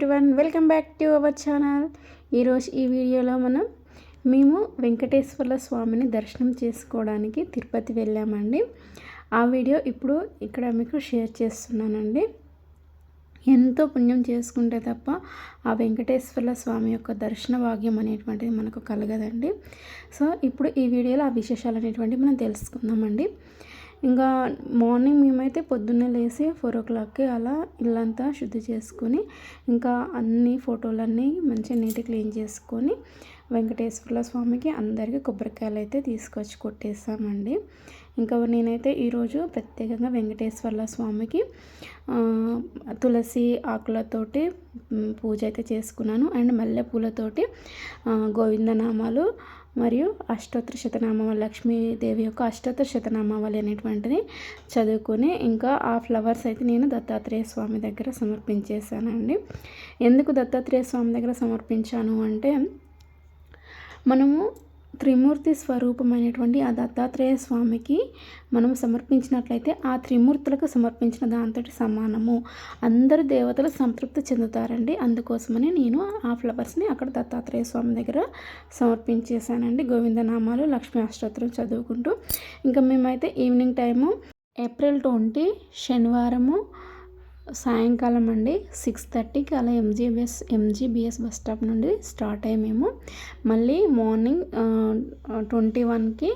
Everyone welcome back to our channel ఈరోజు ఈ వీడియోలో మనం మేము వెంకటేశ్వర స్వామిని దర్శనం చేసుకోవడానికి తిరుపతి వెళ్ళామండి. ఆ వీడియో ఇప్పుడు ఇక్కడ మీకు షేర్ చేస్తున్నానండి. ఎంతో పుణ్యం చేసుకుంటే తప్ప ఆ వెంకటేశ్వర స్వామి యొక్క దర్శన భాగ్యం అనేటువంటిది మనకు కలగదండి. సో ఇప్పుడు ఈ వీడియోలో ఆ విశేషాలు అనేటువంటివి మనం తెలుసుకుందామండి. ఇంకా మార్నింగ్ మేమైతే పొద్దున్నే లేచి ఫోర్ ఓ క్లాక్కి అలా ఇల్లంతా శుద్ధి చేసుకొని ఇంకా అన్ని ఫోటోలన్నీ మంచిగా నీట్గా క్లీన్ చేసుకొని వెంకటేశ్వర్ల స్వామికి అందరికీ కొబ్బరికాయలు అయితే తీసుకొచ్చి కొట్టేసామండి. ఇంకా నేనైతే ఈరోజు ప్రత్యేకంగా వెంకటేశ్వర్ల స్వామికి తులసి ఆకులతోటి పూజ అయితే చేసుకున్నాను. అండ్ మల్లెపూలతోటి గోవిందనామాలు మరియు అష్టోత్తర శతనామావళి లక్ష్మీదేవి యొక్క అష్టోత్తర శతనామావళి అనేటువంటిది చదువుకొని ఇంకా ఆ ఫ్లవర్స్ అయితే నేను దత్తాత్రేయ స్వామి దగ్గర సమర్పించేశానండి. ఎందుకు దత్తాత్రేయ స్వామి దగ్గర సమర్పించాను అంటే మనము త్రిమూర్తి స్వరూపమైనటువంటి ఆ దత్తాత్రేయ స్వామికి మనం సమర్పించినట్లయితే ఆ త్రిమూర్తులకు సమర్పించిన దాంతో సమానము. అందరు దేవతలు సంతృప్తి చెందుతారండి. అందుకోసమని నేను ఆ ఫ్లవర్స్ని అక్కడ దత్తాత్రేయ స్వామి దగ్గర సమర్పించేశానండి. గోవిందనామాలు లక్ష్మీ అష్టోత్తరం చదువుకుంటూ. ఇంకా మేమైతే ఈవినింగ్ టైము ఏప్రిల్ ట్వంటీ శనివారము సాయంకాలం అండి సిక్స్ థర్టీకి అలా ఎంజీబీఎస్ ఎంజీబీఎస్ బస్ స్టాప్ నుండి స్టార్ట్ అయ్యి మేము. మళ్ళీ మార్నింగ్ ట్వంటీ వన్కి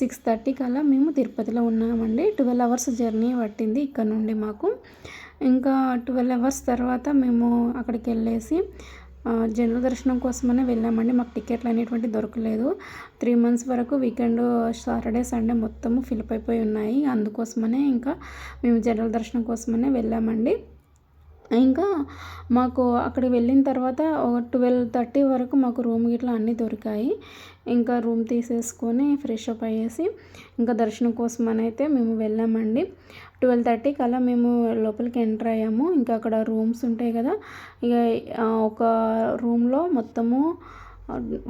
సిక్స్ థర్టీకి అలా మేము తిరుపతిలో ఉన్నామండి. ట్వెల్వ్ అవర్స్ జర్నీ పట్టింది ఇక్కడ నుండి మాకు. ఇంకా ట్వెల్వ్ అవర్స్ తర్వాత మేము అక్కడికి వెళ్ళేసి జనరల్ దర్శనం కోసమనే వెళ్ళామండి. మాకు టికెట్లు అనేటువంటి దొరకలేదు. త్రీ మంత్స్ వరకు వీకెండ్ సాటర్డే సండే మొత్తము ఫిలప్ అయిపోయి ఉన్నాయి. అందుకోసమనే ఇంకా మేము జనరల్ దర్శనం కోసమనే వెళ్ళామండి. ఇంకా మాకు అక్కడికి వెళ్ళిన తర్వాత ఒక ట్వెల్వ్ థర్టీ వరకు మాకు రూమ్ గిట్లా అన్నీ దొరికాయి. ఇంకా రూమ్ తీసేసుకొని ఫ్రెష్ అప్ అయ్యేసి ఇంకా దర్శనం కోసం అని అయితే మేము వెళ్ళామండి. ట్వెల్వ్ థర్టీ కల్లా మేము లోపలికి ఎంటర్ అయ్యాము. ఇంకా అక్కడ రూమ్స్ ఉంటాయి కదా ఇక ఒక రూమ్లో మొత్తము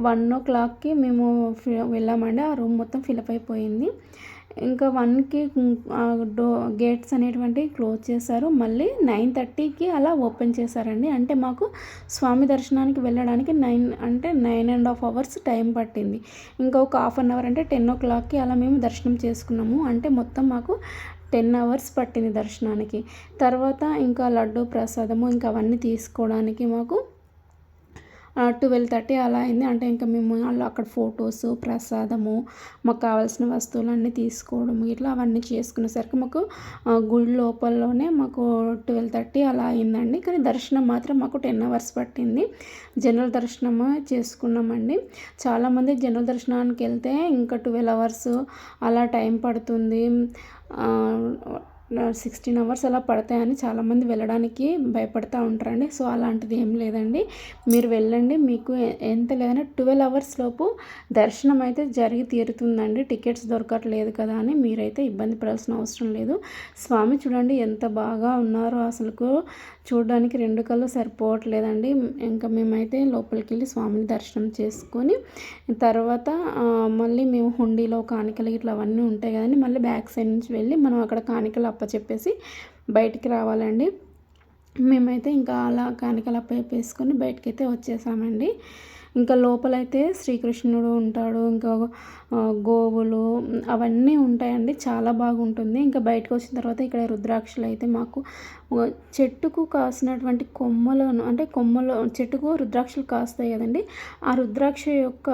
వన్ ఓ క్లాక్కి మేము వెళ్ళామండి. ఆ రూమ్ మొత్తం ఫిలప్ అయిపోయింది. ఇంకా వన్కి డో గేట్స్ అనేటువంటివి క్లోజ్ చేశారు. మళ్ళీ నైన్ థర్టీకి అలా ఓపెన్ చేశారండి. అంటే మాకు స్వామి దర్శనానికి వెళ్ళడానికి నైన్ అంటే nine and half hours time పట్టింది. ఇంకా ఒక హాఫ్ అన్ అవర్ అంటే టెన్ ఓ క్లాక్కి అలా మేము దర్శనం చేసుకున్నాము. అంటే మొత్తం మాకు టెన్ అవర్స్ పట్టింది దర్శనానికి. తర్వాత ఇంకా లడ్డు ప్రసాదము ఇంకా అవన్నీ తీసుకోవడానికి మాకు ట్వెల్వ్ థర్టీ అలా అయింది. అంటే ఇంకా మేము అక్కడ ఫొటోస్ ప్రసాదము మాకు కావాల్సిన వస్తువులన్నీ తీసుకోవడం ఇట్లా అవన్నీ చేసుకునేసరికి మాకు గుడి లోపలలోనే మాకు ట్వెల్వ్ థర్టీ అలా అయిందండి. కానీ దర్శనం మాత్రం మాకు టెన్ అవర్స్ పట్టింది. జనరల్ దర్శనం చేసుకున్నామండి. చాలామంది జనరల్ దర్శనానికి వెళ్తే ఇంకా ట్వెల్వ్ అవర్స్ అలా టైం పడుతుంది. సిక్స్టీన్ అవర్స్ అలా పడతాయని చాలామంది వెళ్ళడానికి భయపడతూ ఉంటారండి. సో అలాంటిది ఏం లేదండి. మీరు వెళ్ళండి. మీకు ఎంత లేదన్నా ట్వెల్వ్ అవర్స్ లోపు దర్శనం అయితే జరిగి తీరుతుందండి. టికెట్స్ దొరకట్లేదు కదా అని మీరైతే ఇబ్బంది పడాల్సిన అవసరం లేదు. స్వామి చూడండి ఎంత బాగా ఉన్నారో అసలుకు. చూడడానికి రెండు కళ్ళు సరిపోవట్లేదండి. ఇంకా మేమైతే లోపలికి వెళ్ళి స్వామిని దర్శనం చేసుకొని తర్వాత మళ్ళీ మేము హుండీలో కానికలు ఇట్లా అవన్నీ ఉంటాయి కదండి. మళ్ళీ బ్యాక్ సైడ్ నుంచి వెళ్ళి మనం అక్కడ కానికలు అప్పచెప్పేసి బయటికి రావాలండి. మేమైతే ఇంకా అలా కానికలు అప్పచెప్పేసుకొని బయటకైతే వచ్చేసామండి. ఇంకా లోపలైతే శ్రీకృష్ణుడు ఉంటాడు ఇంకా గోవులు అవన్నీ ఉంటాయండి. చాలా బాగుంటుంది. ఇంకా బయటకు వచ్చిన తర్వాత ఇక్కడ రుద్రాక్షలు అయితే మాకు చెట్టుకు కాసినటువంటి కొమ్మలను అంటే కొమ్మలు చెట్టుకు రుద్రాక్షలు కాస్తాయి కదండి. ఆ రుద్రాక్ష యొక్క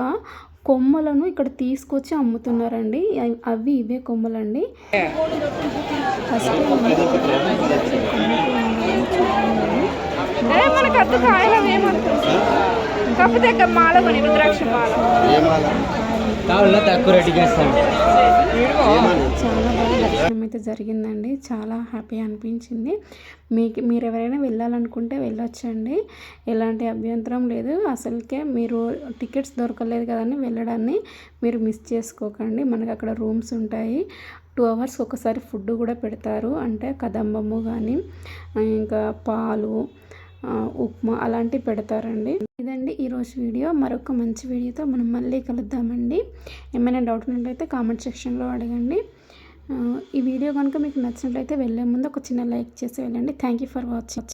కొమ్మలను ఇక్కడ తీసుకొచ్చి అమ్ముతున్నారండి. అవి ఇవే కొమ్మలండి. చాలా బాగా దర్శనం అయితే జరిగిందండి. చాలా హ్యాపీ అనిపించింది. మీకు మీరు ఎవరైనా వెళ్ళాలనుకుంటే వెళ్ళొచ్చండి. ఎలాంటి అభ్యంతరం లేదు. అసలుకే మీరు టికెట్స్ దొరకలేదు కదండి వెళ్ళడాన్ని మీరు మిస్ చేసుకోకండి. మనకు అక్కడ రూమ్స్ ఉంటాయి. టూ అవర్స్ ఒకసారి ఫుడ్ కూడా పెడతారు. అంటే కదంబము కానీ ఇంకా పాలు ఉప్మా అలాంటివి పెడతారండి. ఇదండి ఈరోజు వీడియో. మరొక మంచి వీడియోతో మనం మళ్ళీ కలుద్దామండి. ఏమైనా డౌట్ ఉన్నట్లయితే కామెంట్ సెక్షన్లో అడగండి. వీడియో కనుక మీకు నచ్చినట్లయితే వెళ్ళే ముందు ఒక చిన్న లైక్ చేసి వెళ్ళండి. Thank you for watching